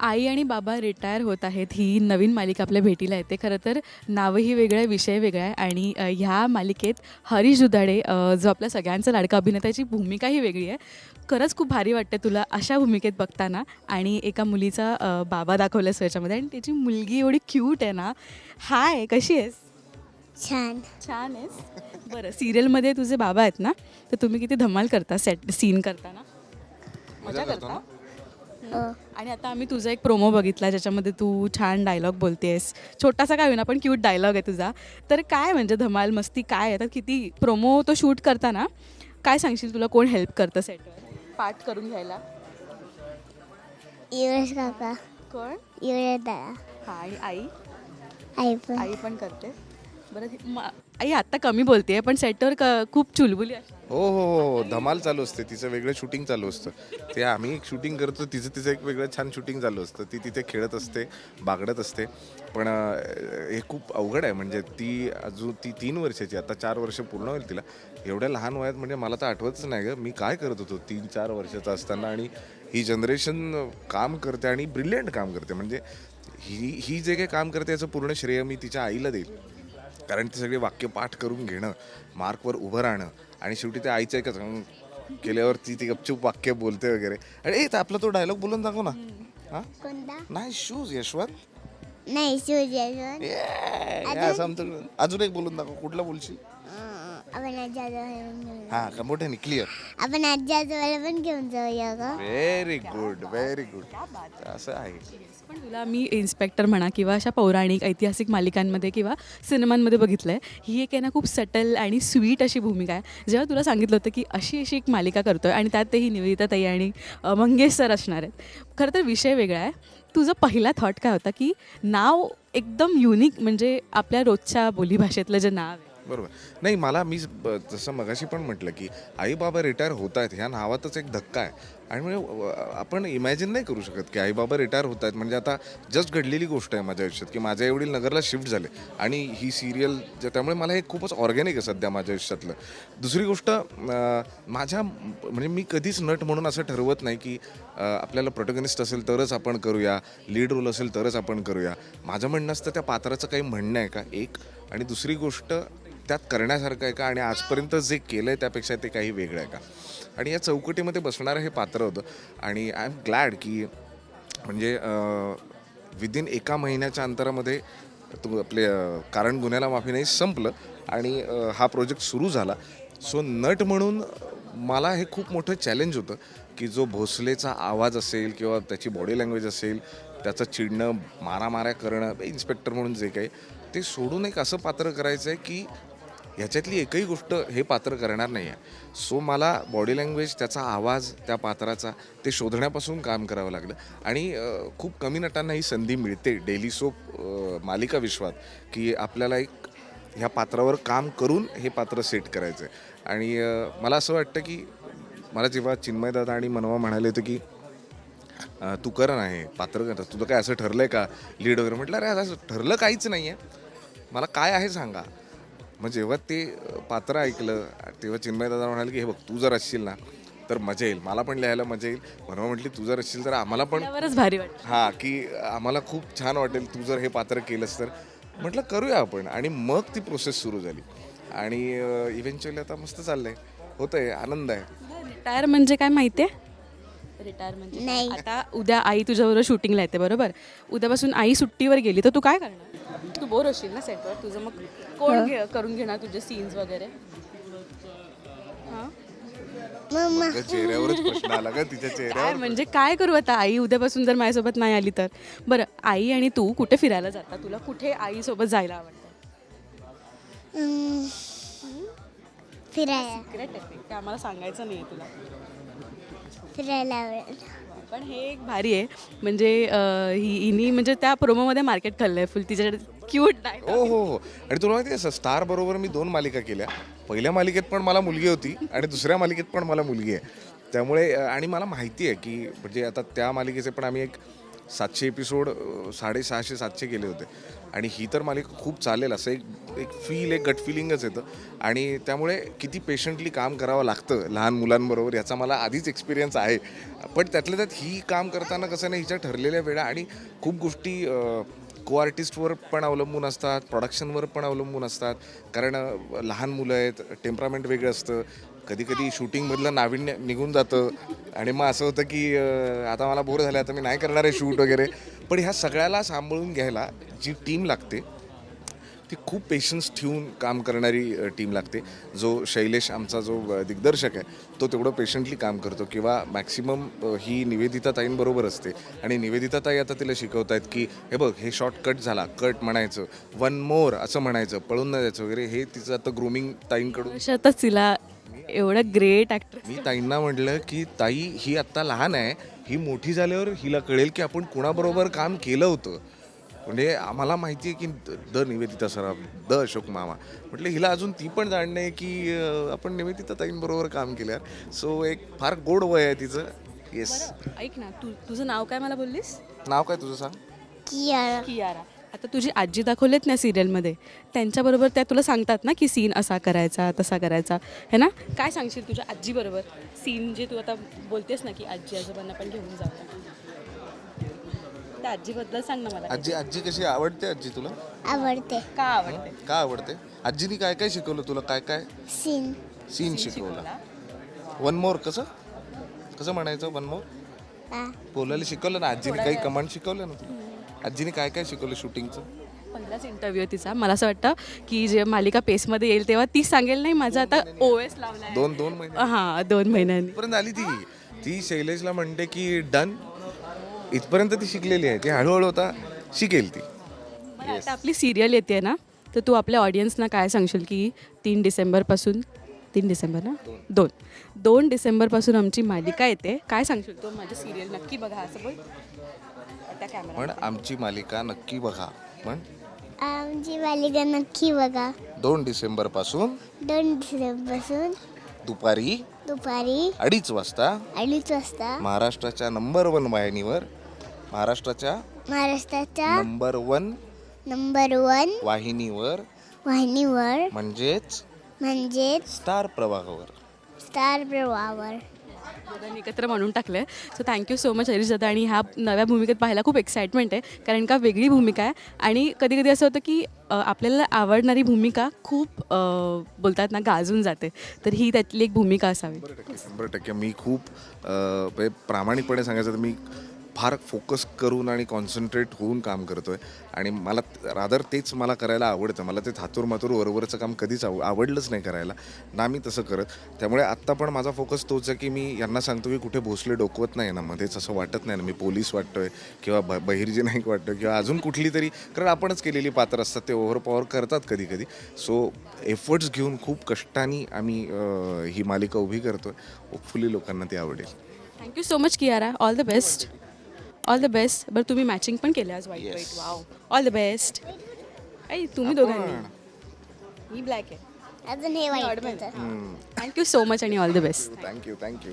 आई आणि बाबा रिटायर होत आहेत. ही नवीन मालिका आपल्या भेटीला येते. खरं तर नावही वेगळं आहे विषय वेगळा आहे आणि अ, ह्या मालिकेत हरीश दुधाडे अ, जो आपल्या सगळ्यांचा लाडका अभिनेत्याची भूमिकाही वेगळी आहे. खरंच खूप भारी वाटते तुला अशा भूमिकेत बघताना आणि एका मुलीचा अ, बाबा दाखवला याच्यामध्ये आणि त्याची मुलगी एवढी क्यूट आहे ना. हाय कशी आहेस? छान. छान आहेस? बरं सिरियलमध्ये तुझे बाबा आहेत ना तर तुम्ही किती धमाल करता सेट सीन करताना? मजा करता आणि आता आम्ही तुझा एक प्रोमो बघितला ज्याच्यामध्ये तू छान डायलॉग बोलतेस छोटासा काय होईना पण क्यूट डायलॉग आहे तुझा. तर काय म्हणजे धमाल मस्ती काय आहे? तर किती प्रोमो तो शूट करताना काय सांगशील तुला? कोण हेल्प करतं सेटवर पाठ करून घ्यायला. युवराज काका. कोण? युवराज दादा. हा आणि आई? आई पण. आई पण करते. बरं आई आत्ता कमी बोलते पण सेटवर क खूप चुलबुली असते हो, हो हो हो धमाल चालू असते. तिचं वेगळं शूटिंग चालू असतं. ते आम्ही एक शूटिंग करतो तिचं तिचं एक वेगळं छान शूटिंग चालू असतं. ती तिथे खेळत असते बागडत असते. पण अं, हे खूप अवघड आहे. म्हणजे ती अजून ती तीन वर्षाची आता चार वर्ष पूर्ण होईल तिला. एवढ्या लहान वयात म्हणजे मला तर आठवतच नाही गं. मी काय करत होतो तीन चार वर्षाचा असताना आणि ही जनरेशन काम करते आणि ब्रिलियंट काम करते. म्हणजे ही ही जे काही काम करते याचं पूर्ण श्रेय मी तिच्या आईला देईल. कारण ते सगळे वाक्य पाठ करून घेणं मार्कवर उभं राहणं आणि शेवटी ते आईचं एकच केल्यावर ती ती गपचूप वाक्य बोलते वगैरे. अरे ए, तर आपला तो डायलॉग बोलून दाखव ना. हा? कोणता? नाही शूज यशवंत. नाही ये, हे असं आमचं अजून एक बोलून दाखव कुठलं बोलशील? आपण हा का मोठ्याने क्लिअर आपण आज्याजवळ पण घेऊन जाऊया ग. व्हेरी गुड व्हेरी गुड असं आहे. पण तुला मी इन्स्पेक्टर म्हणा किंवा अशा पौराणिक ऐतिहासिक मालिकांमध्ये किंवा सिनेमांमध्ये बघितलं आहे ही एक आहे ना खूप सटल आणि स्वीट अशी भूमिका आहे. जेव्हा तुला सांगितलं होतं की अशी अशी एक मालिका करतोय आणि त्यातही निवेदिता ताई आणि अ, मंगेश सर असणार आहेत. खरं तर विषय वेगळा आहे. तुझा पहिला थॉट काय होता की नाव एकदम युनिक म्हणजे आपल्या रोजच्या बोलीभाषेतलं जे नाव आहे बरोबर. नाही मला मी जसं मगाशी पण म्हटलं की आई बाबा रिटायर होत आहेत ह्या नावातच एक धक्का आहे. आणि म्हणजे आपण इमॅजिन नाही करू शकत की आई बाबा रिटायर होत आहेत म्हणजे आता जस्ट घडलेली गोष्ट आहे माझ्या आयुष्यात की माझ्या वडील नगरला शिफ्ट झाले. आणि ही सिरियल त्यामुळे मला हे खूपच ऑर्गॅनिक आहे सध्या माझ्या आयुष्यातलं. दुसरी गोष्ट माझ्या म्हणजे मी कधीच नट म्हणून असं ठरवत नाही की आपल्याला प्रोटोगनिस्ट असेल तरच आपण करूया लीड रोल असेल तरच आपण करूया. माझं म्हणणं असतं त्या पात्राचं काही म्हणणं आहे का? एक. आणि दुसरी गोष्ट त्यात करण्यासारखं आहे का? आणि आजपर्यंत जे केलं आहे त्यापेक्षा ते काही वेगळं आहे का? आणि या चौकटीमध्ये बसणारं हे पात्र होतं. आणि आय एम ग्लॅड की म्हणजे विदिन एका महिन्याच्या अंतरामध्ये तू आपले कारण गुन्ह्याला माफी नाही संपलं. आणि हा प्रोजेक्ट सुरू झाला. सो नट म्हणून मला हे खूप मोठं चॅलेंज होतं की जो भोसलेचा आवाज असेल किंवा त्याची बॉडी लँग्वेज असेल त्याचं चिडणं मारामाऱ्या करणं इन्स्पेक्टर म्हणून जे काही ते सोडून एक असं पात्र करायचं आहे की ह्याच्यातली एकही गोष्ट हे पात्र करणार नाही आहे सो मला बॉडी लँग्वेज त्याचा आवाज त्या पात्राचा ते शोधण्यापासून काम करावं लागलं. आणि खूप कमी नटांना ही संधी मिळते डेली सोप मालिका विश्वात की आपल्याला एक ह्या पात्रावर काम करून हे पात्र सेट करायचं आहे आणि मला असं वाटतं की मला जेव्हा चिन्मयदादा आणि मनवा म्हणाले होते की तू कर ना हे पात्र कर तुझं काय असं ठरलं आहे का? लीड वगैरे म्हटलं अरे असं ठरलं काहीच नाही आहे मला काय आहे सांगा. मग जेव्हा ते पात्र ऐकलं तेव्हा चिन्मय दादा म्हणाले की हे बघ तू जर असशील ना तर मजा येईल. मला पण लिहायला मजा येईल. म्हणून म्हटली तू जर असशील तर आम्हाला पण भारी वाटतं हां की आम्हाला खूप छान वाटेल तू जर हे पात्र केलंस तर. म्हटलं करूया आपण. आणि मग ती प्रोसेस सुरू झाली. आणि इव्हेंच्युअली आता मस्त चाललंय. होतंय आनंद आहे. रिटायर म्हणजे काय माहिती आहे? रिटायर म्हणजे नाही. आता उद्या आई तुझ्याबरोबर शूटिंगला येते बरोबर? उद्यापासून आई सुट्टीवर गेली तर तू काय करणार? तू बोर होशील ना सेटवर? तुझं मग कोण घे- करून घेणार तुझे सीन्स वगैरे? हां? मम्मा. त्या चेहऱ्यावरच प्रश्न आला का तिच्या चेहऱ्यावर काय म्हणजे काय करू आता आई? उद्यापासून जर माझ्यासोबत नाही आली तर. बरं आई आणि तू कुठे फिरायला जाता? तुला कुठे आईसोबत जायला आवडतं? फिरायला. सिक्रेट आहे ते. ते आम्हाला सांगायचं नाही तुला. फिरायला आवडेल. पण हे एक भारी आहे. म्हणजे ही हिनी म्हणजे त्या प्रोमोमध्ये मार्केट खाल्लंय फुल. तिच्याकडे क्यूट डाय हो हो हो. आणि तुला माहिती आहे स्टार बरोबर मी दोन मालिका केल्या. पहिल्या मालिकेत पण मला मुलगी होती आणि दुसऱ्या मालिकेत पण मला मुलगी आहे. त्यामुळे आणि मला माहिती आहे की म्हणजे आता त्या मालिकेचे पण आम्ही एक सातशे एपिसोड साडेसहाशे सातशे केले होते. आणि ही तर मालिका खूप चालेल असं एक एक फील एक गट फिलिंगच येतं. आणि त्यामुळे किती पेशंटली काम करावं लागतं लहान मुलांबरोबर याचा मला आधीच एक्सपिरियन्स आहे. पण त्यातल्या त्यात ही काम करताना कसं नाही हिच्या ठरलेल्या वेळा आणि खूप गोष्टी को आर्टिस्टवर पण अवलंबून असतात प्रोडक्शनवर पण अवलंबून असतात. कारण लहान मुलं आहेत टेम्परामेंट वेगळं असतं. कधी कधी शूटिंगमधलं नाविन्य निघून जातं. आणि मग असं होतं की आता मला बोर झालं आता मी नाही करणार आहे शूट वगैरे. पण ह्या सगळ्याला सांभाळून घ्यायला जी टीम लागते ती खूप पेशन्स ठेवून काम करणारी टीम लागते. जो शैलेश आमचा जो दिग्दर्शक आहे तो तेवढं पेशंटली काम करतो. किंवा मॅक्सिमम ही निवेदिता ताईंबरोबर असते. आणि निवेदिता ताई आता तिला शिकवत आहेत की हे बघ हे शॉर्ट कट झाला कट म्हणायचं वन मोर असं म्हणायचं पळून न जायचं वगैरे. हे तिचं आता ग्रूमिंग ताईंकडून तिला एवढं ग्रेट ॲक्टर मी ताईंना म्हटलं की ताई ही आत्ता लहान आहे. ही मोठी झाल्यावर हिला कळेल की आपण कुणाबरोबर काम केलं होतं. म्हणजे आम्हाला माहिती आहे की the- the Nivedita Saraf the Ashok मामा. म्हटलं हिला अजून ती पण जाणणे आहे की अं, आपण निवेदिता ताईंबरोबर काम केलं सो एक फार गोड वय आहे तिचं. येस ऐक ना तू तुझं नाव काय मला बोललीस? नाव काय तुझं सांग? कियारा. कियारा. आता तुझी आजी दाखवलेत ना सिरियलमध्ये त्यांच्याबरोबर त्या तुला सांगतात ना की सीन असा करायचा तसा करायचा है ना? काय सांगशील तुझ्या आजीबरोबर? सीन जे तू आता बोलतेस ना की आजी आजोबांना पण घेऊन जाऊ त्या आजीबद्दल सांग ना मला आजी आजी कशी आवडते आजी तुला? आवडते. का आवडते? का आवडते? आजीनी काय काय शिकवलं तुला? काय काय? सीन. सीन शिकवलं. वन मोर कसं? कसं म्हणायचं? वन मोर बोलायला शिकवलं ना आजीने? काही कमांड शिकवलं ना तुला आजीने काय काय शिकवलं शूटिंगचं? पहिलाच इंटरव्ह्यू तिचा. मला असं वाटतं की जे मालिका पेसमध्ये येईल तेव्हा ती सांगेल नाही माझा आता ओ एस लावला दोन दोन महिने. हां दोन महिन्यांनी. इथपर्यंत आली ती? ती शैलेशला म्हणते की डन इथपर्यंत ती शिकलेली आहे. ती हळूहळू आता शिकेल ती. आता आपली सिरियल येते ना तर तू आपल्या ऑडियन्सना काय सांगशील की तीन डिसेंबरपासून तीन डिसेंबर ना? दोन. दोन डिसेंबरपासून आमची मालिका येते. काय सांगशील तो? माझी सिरियल नक्की बघा असं बोल. त्या कॅमेरा पण आमची मालिका नक्की बघा. पण? आमची मालिका नक्की बघा. दोन डिसेंबरपासून दोन डिसेंबरपासून दुपारी दुपारी अडीच वाजता अडीच वाजता महाराष्ट्राच्या नंबर वन वाहिनीवर महाराष्ट्राच्या महाराष्ट्राच्या नंबर वन नंबर वन वाहिनीवर वाहिनीवर म्हणजेच म्हणजेच स्टार प्रवाहावर. स्टार प्रवाहावर. एकत्र म्हणून टाकलं आहे so thank you so much Harish दादा. आणि ह्या नव्या भूमिकेत पाहायला खूप एक्साइटमेंट आहे. कारण का वेगळी भूमिका आहे. आणि कधी कधी असं होतं की अ, आपल्याला आवडणारी भूमिका खूप अ, बोलतात ना गाजून जाते. तर ही त्यातली एक भूमिका असावी. शंभर टक्के शंभर टक्के. मी खूप अ, म्हणजे प्रामाणिकपणे सांगायचं तर मी फार फोकस करून आणि कॉन्सन्ट्रेट होऊन काम करतोय. आणि मला रादर तेच मला करायला आवडतं. मला ते थातूर मातूर वरवरचं काम कधीच आव आवडलंच नाही करायला. ना मी तसं करत. त्यामुळे आत्ता पण माझा फोकस तोच आहे की मी यांना सांगतो की कुठे भोसले डोकवत नाही ना. मध्येच असं वाटत नाही ना. मी पोलीस वाटतोय किंवा ब बहिर्जी नाईक वाटतोय किंवा अजून कुठली तरी कारण आपणच केलेली पात्र असतात. ते ओव्हरपॉवर करतात कधी कधी सो एफर्ट्स घेऊन खूप कष्टाने आम्ही ही मालिका उभी करतोय. होपफुली लोकांना ती आवडेल. Thank you so much Kiara all the best all the best बरं तुम्ही मॅचिंग पण केलं आज वाईट वाईट वाव ऑल द बेस्ट ऐ तुम्ही दोघांनी. मी ब्लॅक आहे. अजून हे वाईट होतं. थँक्यू सो मच आणि all the best thank you thank you